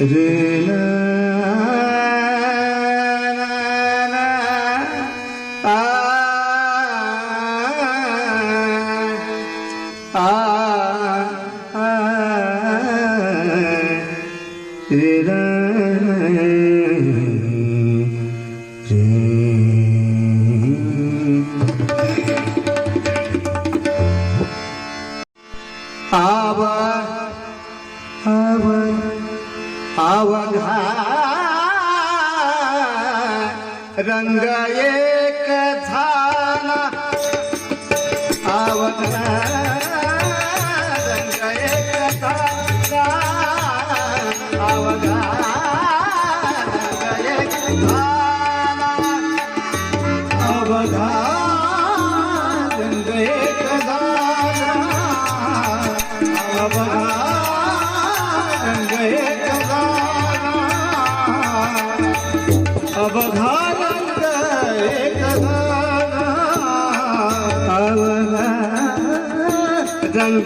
re रंग एक झाला आवघा रंग एक झाला आवघा रंग एक झाला अवघा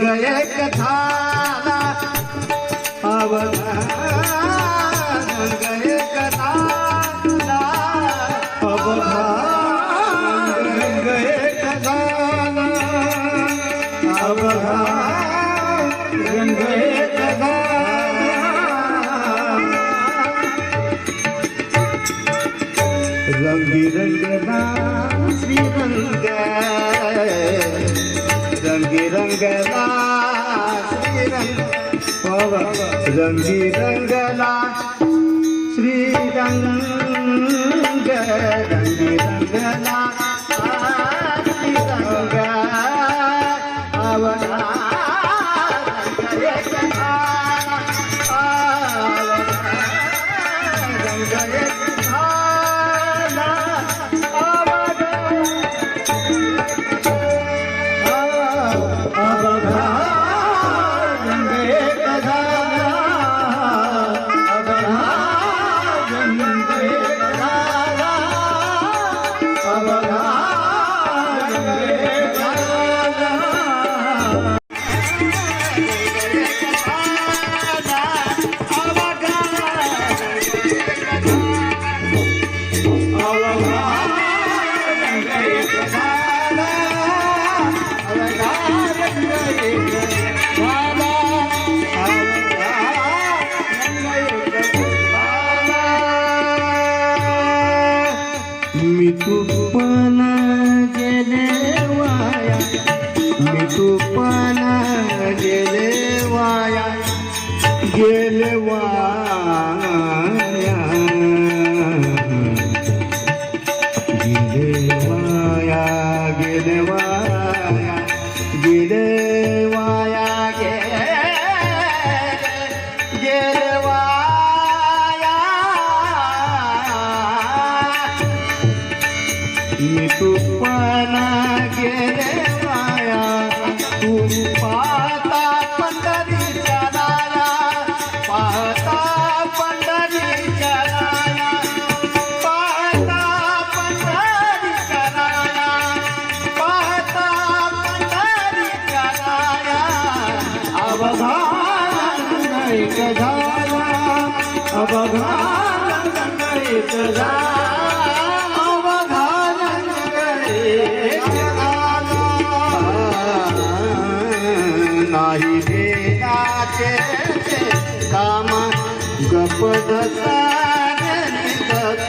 रंग एक झाला. अवघा रंग एक झाला. अवघा रंग एक झाला. अवघा रंग एक झाला. रंगी रंगना श्रीरंग रंगी रंगला श्रीरंग रंगी रंगला श्रीरंग रंगी रंगला मी तुपना गेले वाया मी तुपना गेले वाया गेले वाया नाही देण्याचे काम गप दसारे गप.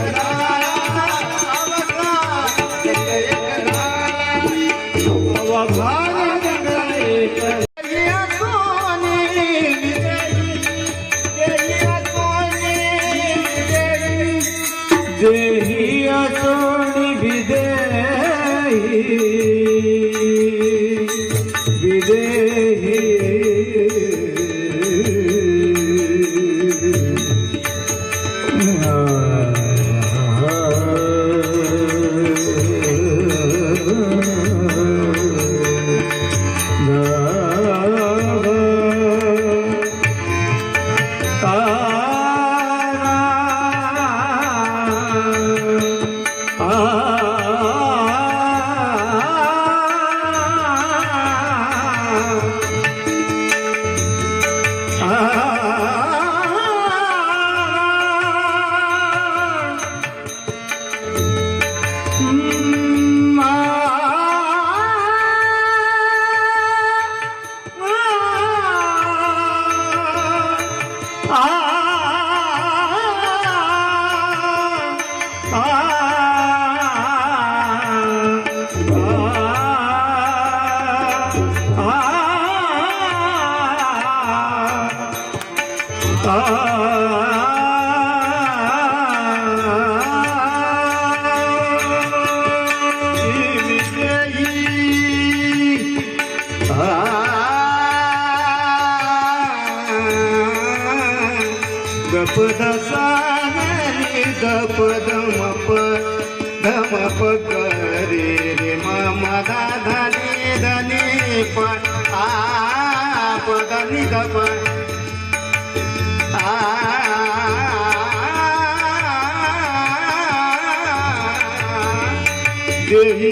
ஆயே गप दसा गप दम धम परे रे मम दादा धने धने पण आप धनी गप. आ देवी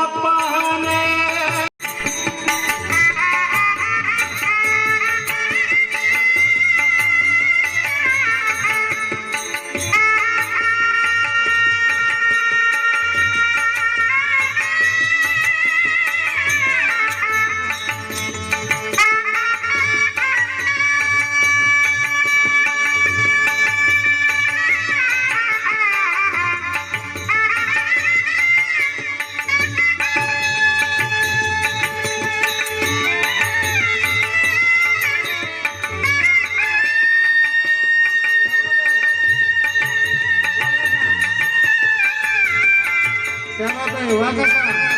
Oaxaca.